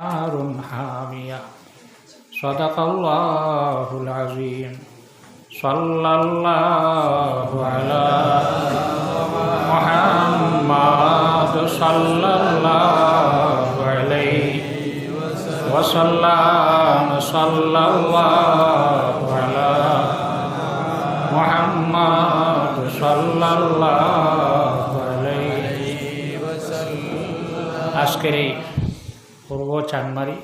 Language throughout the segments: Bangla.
نار حامية صدق الله العظيم صلى الله على محمد صلى الله عليه وسلم صلى الله على محمد صلى الله عليه وسلم أشكري পূর্ব চানমারি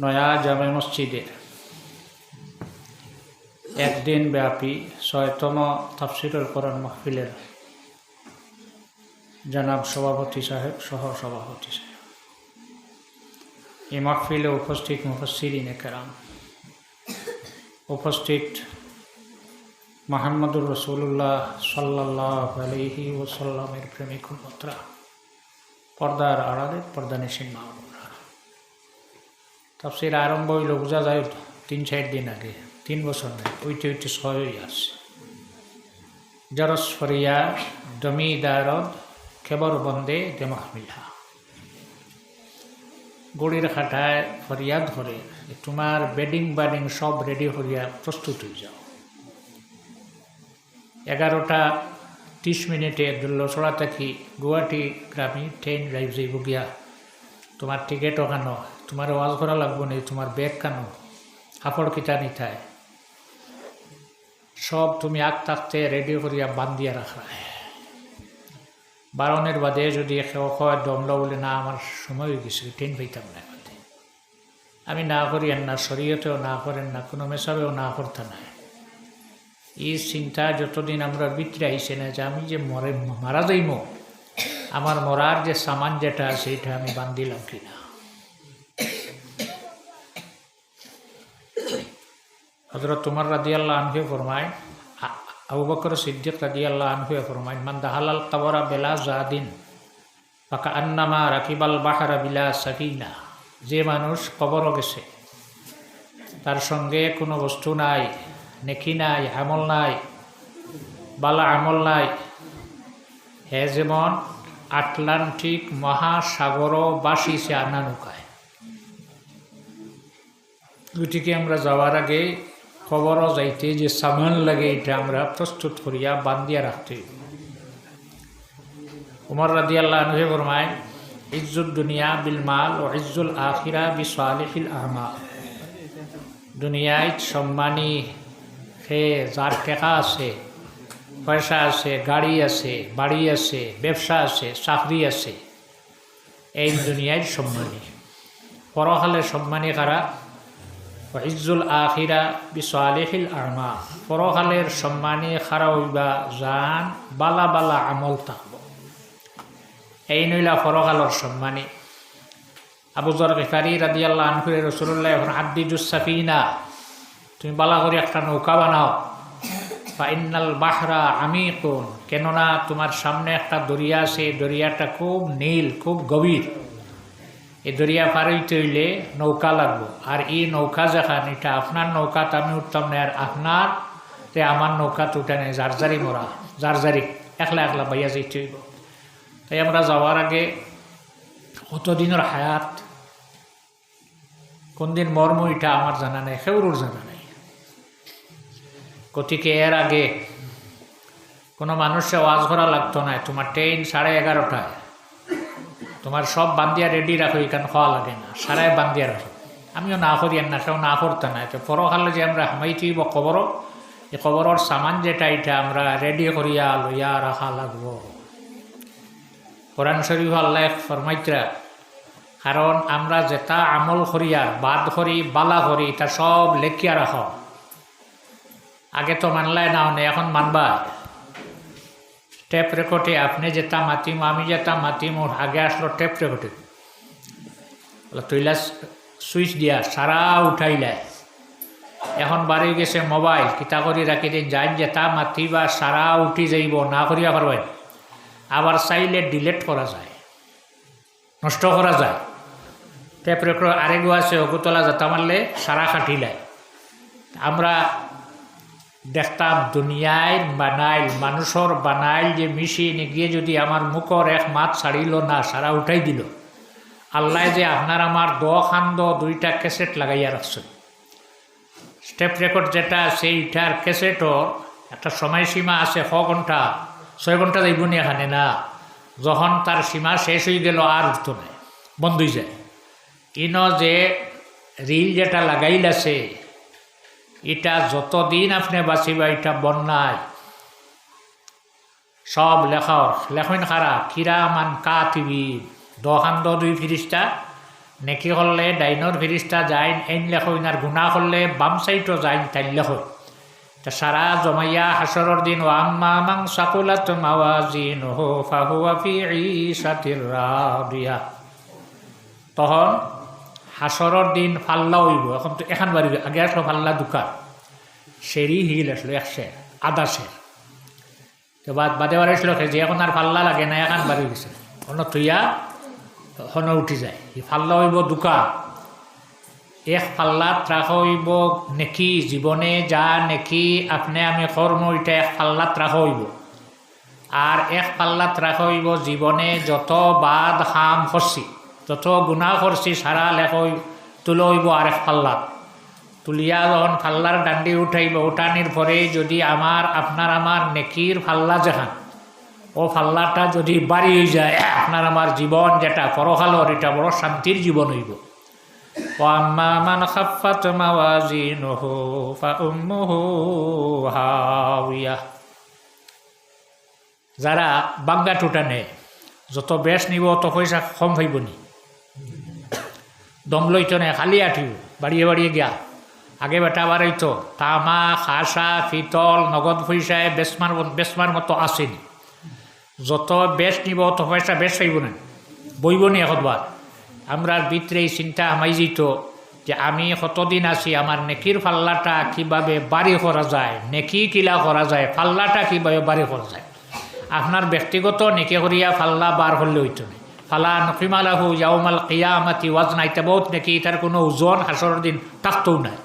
নয়া জামে মসজিদের একদিন ব্যাপী ছয়তম তাফসিরুল কোরআন মাহফিলের জনাব সভাপতি সাহেব সহ সভাপতি সাহেব এই মাহফিলে উপস্থিত মুফসিরিনে কেরাম উপস্থিত মাহমুদুর রসুল্লাহ সাল্লাহ আলহি ওসাল্লামের প্রেমিক উন্মতরা পর্দার আড়ালে পর্দা নিশিন মাহবুবরা তাফসির আরম্ভ হইল, বোঝা যায় তিন চার দিন আগে, তিন বছর নেই, ওইটি ওইটি ছয়ই আসছে। জরস ফরিয়া দমি দারদ কেবর বন্দে দেমাহমিলা গড়ির খাটায় ফরিয়াদ ধরে, তোমার বেডিং বাডিং সব রেডি হইয়া প্রস্তুত হয়ে যাও। এগারোটা ত্রিশ মিনিটে দুল্লছড়া থাকি গুয়াহাটি গ্রামী ট্রেন ড্রাইভ যাইব গিয়া। তোমার টিকেটও কেন তোমার ওয়াজ করা লাগবো নি, তোমার ব্যাগ কেন কাপড় কিতা নিতায় সব তুমি আগ থাকতে রেডি করিয়া বান্ধিয়া রাখা। বারণের বাদে যদি কেউ কয় দমলা বলে, না, আমার সময় হয়ে গেছে, ট্রেন পাইতাম না আমি না করি আর না শরীয়তেও না করেন না, কোনো মেসাবেও না করতে নাই এই চিন্তা যতদিন আমরা বিতরে আইসে না, যে আমি যে মরে মারা যাইম আমার মরার যে সামান যেটা আছে এটা আমি বান্ধিলাম কিনা হজরত তোমার রাদি আল্লাহ আনহুয়ে ফরমায় আবু বকর সিদ্দিক রাদি আল্লাহ আনহুয়ে ফরমায় মান দাহালাল কাবরা বেলা জাদিন পাকা আন্নামা রাকিবাল বাহারা বিলা সাকিনা। যে মানুষ কবরও গেছে, তার সঙ্গে কোনো বস্তু নাই। নেকি নাই, আমল নাই, বালা আমল নাই। হে যেমন আটলান্টিক মহাসাগরও বাসিছে আনা নৌকায়। গতিকে আমরা যাওয়ার আগে খবরও যাইতে যে সামান লাগে এটা আমরা প্রস্তুত করিয়া বান্ধিয়া রাখতে। উমর রাদি আল্লাহ ফরমায় ইজ্জুল দুনিয়া বিল মাল ও ইজ্জুল আখিরা বি সালিহিল আহমা দুনিয়ায় সম্মানী সে যার টেকা আছে, পয়সা আছে, গাড়ি আছে, বাড়ি আছে, ব্যবসা আছে, চাকরি আছে, এই দুনিয়ায় সম্মানী। পরকালে সম্মানী কারা? ইজ্জুল আখিরা বিশালেহিল আহমা পরকালের সম্মানী খারা হইবা জান বালা বালা আমল থাকব এই নইলা পরকালের সম্মানী। আবু জর গেফারি রাদি আল্লাহ আনফুরে রসুল্লাহ এখন আদিজুসাফিনা তুমি বালা করে একটা নৌকা বানাও। বা ইন্নাল বাহরা আমি কোন কেননা তোমার সামনে একটা দরিয়া আছে দরিয়াটা খুব নীল খুব গভীর। এই দরিয়া পার হইতে হইলে নৌকা লাগবো। আর এই নৌকা যেখান এটা আপনার নৌকাত আমি উঠতাম না আর আপনার তে আমার নৌকাত উঠে নেই জারজারি মরা জারজারি একলা একলা বাইয়া যাইতে হইব। তাই আমরা যাওয়ার আগে কতদিনের হায়াত কোন দিন মর্ম এটা আমার জানা নেই সেউরুর জানা গতিকে এর আগে কোনো মানুষে ওয়াজ করা লাগতো না। তোমার ট্রেন সাড়ে এগারোটায়। তোমার সব বান্দিয়া রেডি রাখো এখানে খাওয়া লাগে না। সারাই বান্দিয়া রাখো। আমিও না করি না কেউ না করতে না। তো পরকালে যে আমরা হামাইছি বা কবর এই কবরের সামান যেটা এটা আমরা রেডি করিয়া লইয়া রাখা লাগবো। কোরআন শরীফ আল্লাহ ফরমাইত্রা, কারণ আমরা যেটা আমল করিয়া বাদ করি, বালা করি, এটা সব লেখিয়া রাখ। আগে তো মানলাই না হনে এখন মানবা। টেপ রেকর্ডে আপনি যেটা মাতিম, আমি যেটা মাতিম, ওর আগে আসলো টেপ রেকর্ডে। তৈলা সুইচ দিয়া, সারা উঠাইলাই এখন বাড়ি গেছে মোবাইল, কিতা করি রাখি দিন যাই যেটা মাতিবা, সারা উঠি যাইব, না করিয়া পারবেন আবার চাইলে ডিলেট করা যায়, নষ্ট করা যায়। টেপ রেকর্ড আরেগো আছে, অগুতলা যেটা মারলে সারা কাটিলায় আমরা দেখতাম দুনিয়ায় বানাইল, মানুষের বানাইল যে মেশিন গিয়ে যদি আমার মুখর এক মাত ছাড়িল না, সারা উঠাই দিল। আল্লাহ যে আপনার আমার দ খান্দ দুইটা ক্যাসেট লাগাইয়া রাখছে। স্টেপ রেকর্ড যেটা আছে এইটার ক্যাসেটও একটা সময়সীমা আছে ছ ঘণ্টা ছয় ঘণ্টা যাইব নি এখানে না। যখন তার সীমা শেষ হয়ে গেল, আর উঠতো নাই বন্ধ হয়ে যায়। ইন যে রিল যেটা লাগাইল আছে এটা যতদিন আপনি বাঁচিবা, এটা বন্যায়। সব লেখর লেখন খারা কিরা মান কা টিভি দহান দ দুই ফিরিস্তা নেকি করলে ডাইনর ফিরিস্তা যাইন, এন লেখইন আর গুণা করলে বাম সাইডও যাইন তাই লেখই তা সারা জমাইয়া হাসরের দিন, ও আম্মা মাং সাকুলাত মাওয়াজিন হো ফাহুয়া ফি ঈশাতির রাদিয়া তখন হাসরের দিন ফাল্লা হইব এখন তো এখান বাড়ি আগে আসলো ফাল্লা দোকান। সেরি হিল আসলো এক শের আধা শের তো বাদ বাদে বারে আসলো যে এখন আর ফাল্লা লাগে না এখন বাড়ি গেছে অন্য থইয়া হন উঠি যায়। ফাল্লা হইব দুকা এক পাল্লাত রাখা হইব নেকি জীবনে যা নেকি, আপনি আমি কর্ম এটা এক পাল্লাত রাখা হইব আর এক পাল্লাত রাখা হইব জীবনে যত বাদ হাম করছি যত গুণা করছি সারা লেখ তুলে হইব আর এক পাল্লাত তুলিয়া যখন ফাল্লার ডান্ডি উঠাইব উঠানির পরে যদি আমার আপনার আমার নেকির ফাল্লা যেখান ও ফাল্লাটা যদি বাড়ি হয়ে যায় আপনার আমার জীবন যেটা পরকালর এটা বড় শান্তির জীবন হইব وأما من خفت موازينه فأمه هاوية যারা বাঙ্গা টুটা নেয় যত বেশ নিব অত পয়সা কম হইব নি দম লইতো নে খালি আঠিব বাড়িয়ে বাড়িয়ে গিয়া। আগে বেটা বাড়াইতো তামা, খাসা পিতল নগদ পয়সায় বেসমার বেসমার মতো আসেনি যত বেশ নিব অত পয়সা বেশ হইব না? বইব নি একবার আমরা ভিতরে এই চিন্তা আমাই যেত যে আমি কতদিন আছি আমার নেকির ফাল্লাটা কীভাবে বাড়ি করা যায়, নেকি কিলা করা যায়, ফাল্লাটা কীভাবে বাড়ি করা যায়। আপনার ব্যক্তিগত নেকি করিয়া ফাল্লা বার হলে হইতো না ফালা নকিমালাহু ইয়াউমাল কিয়ামাতি ওয়াজ নাইতে বহুত নেকি তার কোনো ওজন হাসরের দিন থাকতেও নাই।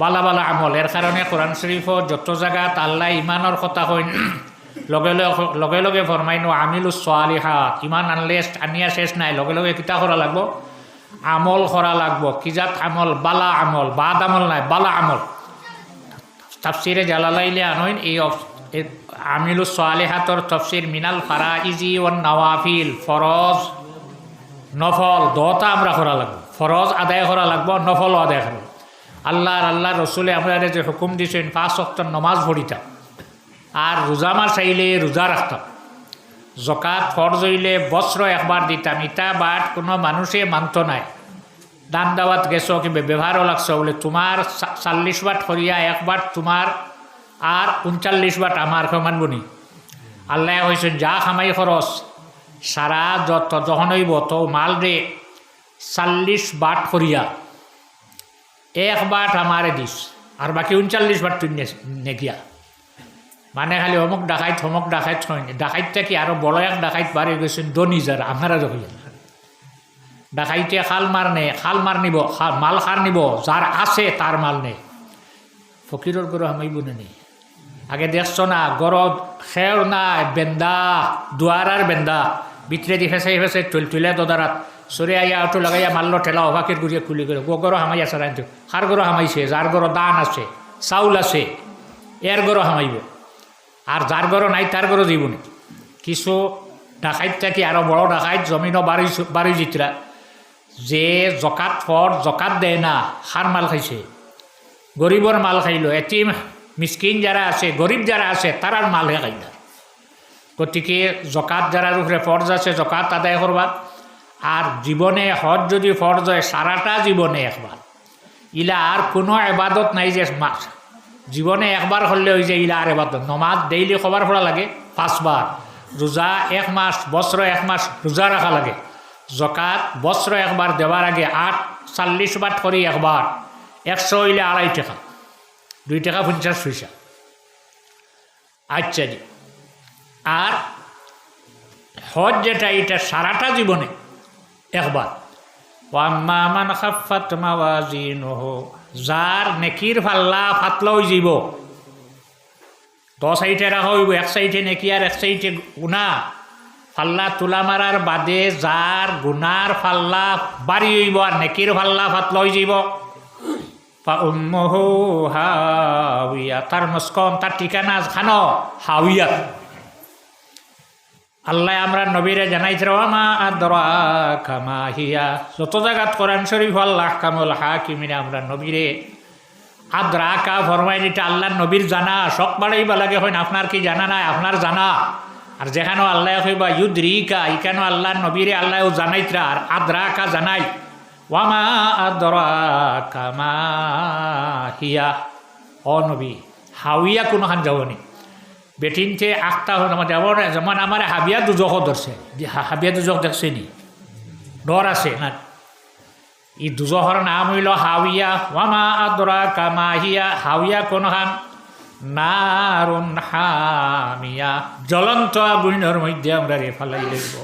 বালা বালা আমল, এর কারণে কোরআন শরীফও যত জায়গাত আল্লাহ ইমানের কথা কইন লগে লগে লগে ফরমাইনো, আমিলু সোয়ালিহাত ইমান আনলে আনিয়া শেষ নাই, লগে লগে কিতা করা লাগবো? আমল করা লাগবো কিজাত আমল? বালা আমল, বাদ আমল নাই, বালা আমল। তাফসিরে জালালাইলে আনইন এই আমিলু সোয়ালিহাতর তফসির মিনাল ফারা ইজি ও নওয়াফিল, ফরজ, নফল দটা আমরা করা লাগবো। ফরজ আদায় করা লাগবো, নফলও আদায় করা লাগবো। আল্লাহর আল্লাহ রসুলে আপনারা যে হুকুম দিয়েছেন পাঁচ অক্টর নমাজ পড়িতাম আর রোজা মাস চাইলে রোজা রাখতাম জকাত ফরজ হইলে বস্ত্র একবার দিতাম ইটা বাট কোনো মানুষে মানত নাই। দান দাওয়াত গেছো কি ব্যবহারও লাগছো বলে তোমার চাল্লিশ বাট করিয়া একবার তোমার আর উনচাল্লিশ বাট আমার কেউ মানবনি আল্লাহ হয়েছেন যা খামাই খরচ সারা যত যখন হইব তো মাল রে চাল্লিশ বাট করিয়া। এক বাট আমারে দিস আর বাকি উনচাল্লিশ বাট তুই নে- নেগিয়া। মানে খালি অমুক ডাকাইত অমুক ডাকাইত ডাকাইতটা কি আরও বড় এক ডাকাইত বাড়ি গেছেন দনি যারা আপনারা যখন ডাকাইতে খাল মার নে, খাল মার নিব মাল খার নিব যার আছে তার মাল নে। ফকিরের গরু হামাইব না নি? আগে দেখছ না, গরদ খের নাই, বেন্দা দুয়ার আর বেন্দা। ভিতরে দি ফেসে ফেসে তুল তুলে দদারাত। সরে আইয়া অটো লাগাইয়া মারলো, ঠেলা অভাকের গুড়িয়ে খুলি করে গো গরো হামাই আছে রাইতো খার গরো হামাইছে যার গরো দান আছে, চাউল আছে এর গরো হামাইব। আর যার গরো নাই তার গরো জীবনে কিছু ডাকাইত থাকি আরও বড় ডাকাইত জমিনও বাড়ি বাড়ি জিতরা যে জকাত ফর জকাত দেয় না সার মাল খাইছে। গরিবর মাল খাইলো এটিম মিসকিন যারা আছে, গরিব যারা আছে তারার মালহে খাইলা গতিকে জকাত যারার উপরে ফরজ আছে, জকাত আদায় করবা আর জীবনে হজ যদি ফরজ হয় সারাটা জীবনে একবার ইলা আর কোনো এবাদত নাই যে মাস জীবনে একবার হলে ওই যে ইলা আর এবাদত। নমাজ ডেইলি খবর পড়া লাগে পাঁচবার রোজা এক মাস বস্ত্র এক মাস রোজা রাখা লাগে। জকাত বস্ত্র একবার দেওয়ার আগে আট চাল্লিশ বাট করি একবার একশো হইলে আড়াই টাকা। দুই টাকা পঞ্চাশ পয়সা। আচ্ছা জি। আর হজ যেটা, এটা সারাটা জীবনে একবার। ওয়াম্মা মান খাফাত মাওয়াজিনুহু, যার নেকির ফাল্লা ফাতলা হয়ে যাব দশ সাইডে রাখা হইব, এক সাইডে নেকি আর এক সাইডে গুণা ফাল্লা তুলা মারার বাদে যার গুনার ফাল্লা বাড়ি হইব আর নেকির ফাল্লা ফাতলা হয়ে উম্মহু হাউইয়া তার মস্কন তার ঠিকানা খানো হাউইয়া আল্লাহ আমরা নবীরে জানাইছে মা আদরা কামা হিয়া? যত জায়গাত কোরআন শরীফ, আল্লাহ কামুল হাকিমিনে আমরা নবীরে আদ্রা কা ফরমাই এটা আল্লাহ নবীর জানা শখ বাড়াইবা লাগে হয় আপনার কি জানা নাই? আপনার জানা। আর যেখানেও আল্লাহ কইবা, ইউদ্রিকা ইখানেও আল্লাহ নবীরে আল্লাহ জানাইতরা, আর আদ্রা কা জানাই। ওয়ামা আদরা কামা হিয়া। অ নবী হাউইয়া কোনো খান যাবনি। বেটিনতে আখটা হল আমার যাব না, যেমন আমার হাবিয়া দুজক ধরছে। হাবিয়া দুজক দেখছে নি? ডর আছে না? ই দুজহর নাম হইল হাউইয়া ওয়ামা আদরা কামা হিয়া। হাউইয়া কোন খান নারুন হামিয়া। জ্বলন্ত আগুনের মধ্যে আমরা রে ফালাই লইব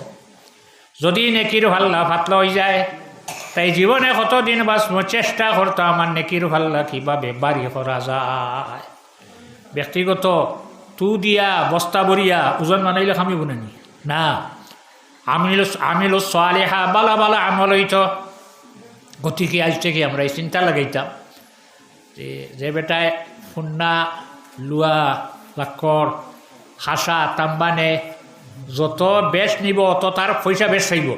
যদি নেকির ভাল্লা ফাতলা হয়ে যায় তাই জীবনে কতদিন বাঁচব চেষ্টা করতো আমার নেকির ভাল্লা কীভাবে বাড়ি করা যায়। ব্যক্তিগত তু দিয়া, বস্তা বরিয়া ওজন বানাইলে খামিব নানি না? আমিল আমিল সোয়ালেহা বালা বালা আমল হইত। গতিকে আজ থেকে আমরা এই চিন্তা লাগাইতাম যে যে বেটায় ফুন্না, লুয়া, লাক্কর হাসা তাম্বানে, যত বেশ নিব, অত তার পয়সা বেশ হইব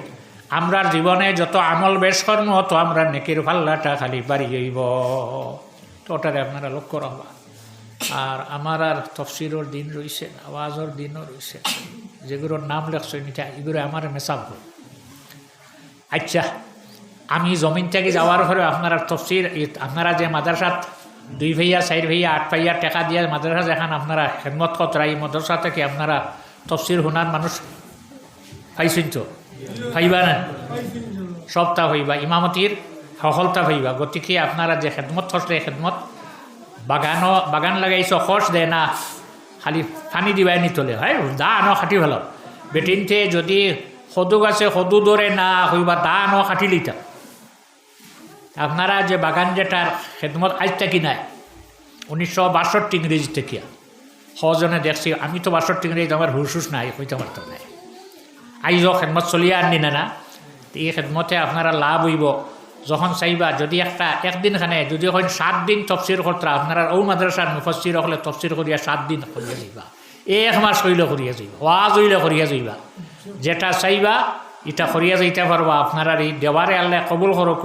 আমরার জীবনে যত আমল বেশ কর্ম হতো আমরা নেকির পাল্লাটা খালি বাড়ি হইব। তো ওটারে আপনারা লক্ষ্য রাখবা। আর আমার আর তফসিরর দিন রয়েছে আওয়াজর দিনও রয়েছে যেগুলোর নাম লেখছে নিটা এগুলো আমার মেসাব আচ্ছা আমি জমিন থেকে যাওয়ার পরে আপনারা তফসির আপনারা যে মাদ্রাসাত, দুই ভাইয়া, চার ভাইয়া, আট ভাইয়া টাকা দিয়ে মাদ্রাসা যেখান আপনারা খেদমত কতরা এই মাদ্রাসা থেকে আপনারা তফসির হুনার মানুষ পাইছেন তো? পাইবা না সপ্তাহ হইবা, ইমামতির সফলতা হইবা। গতিকে আপনারা যে খেদমত করলে খেদমত বাগানও বাগান লাগাইছ খরচ দেয় না, খালি পানি দিবাই নিতলে হয় দা আনো খাটি ভালো বেটিনতে যদি সদু গাছে সদু দরে না হইবা দা আনো খাটি লিতা আপনারা যে বাগান যেটার খেদমত আজ থাকি নাই উনিশশো বাষট্টি ইংরেজি থেকে সজনে দেখছি আমি তো বাষট্টি ইংরেজি আমার হুসুস নাই হইতে পারতাম নাই। আইজ খেদমত চলিয়ে আননি না এই খেদমতে আপনারা লাভ হইব। যখন চাইবা, যদি একটা একদিন খানে, যদি হয় সাত দিন তফসির করতরা আপনারা ও মাদ্রাসার মুফসির হলে তফসির করিয়া সাত দিন করিয়া যাইবা। এক মাস হইলে করিয়া যাইবা, ওয়াজ হইলে করিয়া যাইবা। যেটা চাইবা এটা করিয়া যাইতে পারবা। আপনারা এই দেওয়ারে আল্লাহ কবুল করক।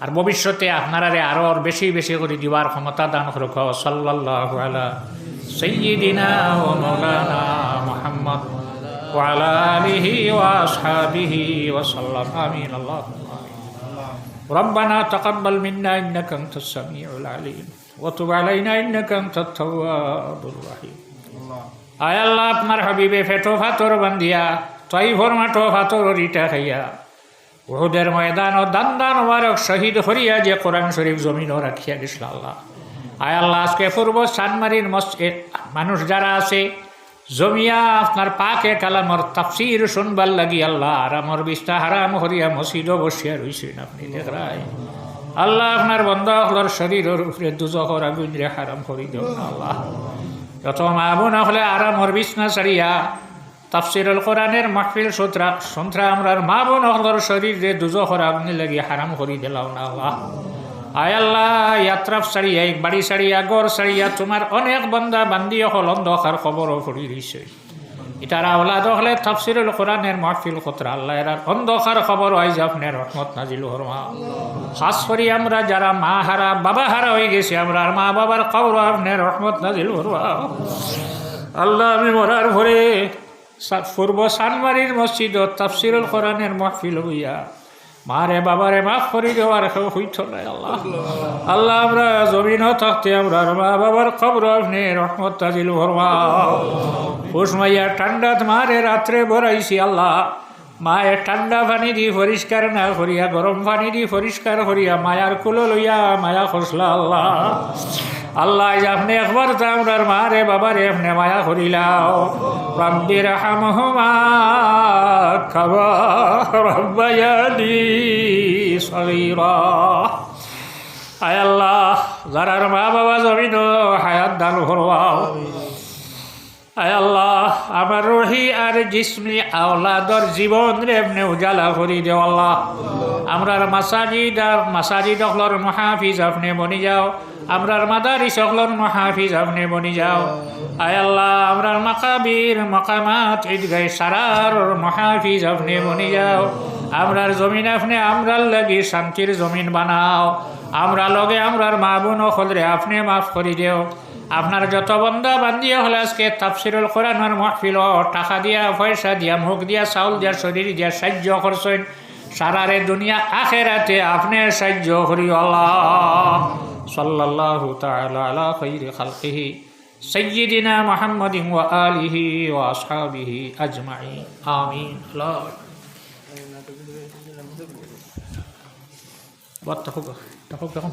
আর ভবিষ্যতে আপনারা আরও বেশি বেশি করে দিবার ক্ষমতা দান করক। ওয়া মাওলানা মুহাম্মদ। وعلى آله وأصحابه وسلم آمين اللهم آمين ربنا تقبل منا إنك أنت السميع العليم وتب علينا إنك أنت التواب الرحيم আয় আল্লাহ আপনার হাবিবে ফেটো ফাতর বান্ধিয়া তই ফরমাটো ফাতর রিটা খাইয়া ওহুদের ময়দান ও দান দান ওয়ারক শহীদ হরিয়া যে কোরআন শরীফ জমিনও রাখিয়া গেছিল আল্লাহ আয় আল্লাহ আজকে পূর্ব সানমারির মসজিদ মানুষ যারা আছে জমিয়া আপনার পাকে কালামর তাফসির শুনবার লাগি আল্লাহ, আর আমার বিস্তা হারাম হরিয়া মসজিদ বসিয়া রইছেন আপনি দেখরাই। আল্লাহ আপনার বন্ধ হলর শরীরের উপরে দুজহর আগুন রে হারাম দেও না আল্লাহ। যত মামুন হলে আরামর বিছনা সারিয়া তাফসিরুল কোরআনের মাহফিল সন্ত্রা আমরার মা বোন হলর শরীর যে দুজহর আগুনি লাগি হারাম করি দিলাও না আল্লাহ। আয় আল্লাহ ইয়াত্রাফ সারিয়া বাড়ি সারিয়া গড় সারিয়া তোমার অনেক বন্দা বান্দি হল অন্ধকার খবরও পড়ি দিছে। ইতারা ওলাদ হলে তাফসিরুল কোরআনের মাহফিল খতরা। আল্লাহ এর অন্ধকার খবর হয় যে আপনার রহমত নাজিল হরমা খাস করি আমরা যারা মা হারা, বাবা হারা হয়ে গেছি, আমরা আর মা বাবার খবর আপনার রহমত নাজিল হরমা আল্লাহ আমি মরার ভরে পূর্ব সানমারির মসজিদ তাফসিরুল কোরআনের মাহফিল হইয়া মারে বাবারে, মাফ করে দেওয়ার কেউ হইত নাই, আল্লাহ। আল্লাহ, আমরা জমিন থাকতে, আমরা মা বাবার খবর, আপনি রহমত তাজিল ভরমা উসমাইয়া ঠান্ডাত মারে, রাত্রে বরাইছি আল্লাহ। মায়ের ঠান্ডা পানি দি পরিষ্কার না করিয়া গরম পানি দি পরিষ্কার করিয়া মায়ার কুলো লইয়া মায়া খসলা আল্লাহ। আল্লাহ আপনি একবার তো আমরার মারে বাবারে আপনি মায়া করিলাও রব্বির হামহুমা খাবা আয় আল্লাহ যারার মা বাবা জমিন, হায়াত দান করবাও আয় আল্লাহ, আমার রহি আর জিসমি আওলাদর জীবন রে এমনি উজালা করি দেও আল্লাহ। আমরার মাসাজিদ আর মাসাজিদ অখলর মহাফিজ আপনি বনি যাও। আমরার মাদারিস অখলর মহাফিজ আপনি বনি যাও। আয় আল্লাহ, আমরার মাকাবির মকামাত ঈদগাহ সারার মহাফিজ আপনি বনি যাও। আমরার জমিন আপনি আমরার লাগি শান্তির জমিন বানাও। আমরা লগে আমরার মা বোন হলরে আপনি মাফ করি দেও। আপনার যত বন্ধা বান্দিয়া হলে আজকে তাফসিরুল কোরআনের মহফিল টাকা দিয়া পয়সা দিয়া মুখ দিয়া চাউল দিয়া শরীর দিয়া সাহায্য করছেন সারারে দুনিয়া আখেরাতে আপনি সাহায্য করি আল্লাহ। সাল্লাল্লাহু তাআলা আলা খাইরি খালকিহি সাইয়্যিদিনা মুহাম্মাদিন ওয়া আলিহি ওয়া আসহাবিহি আজমাইন। আমিন। আল্লাহ। বত্তা হোক হোক এখন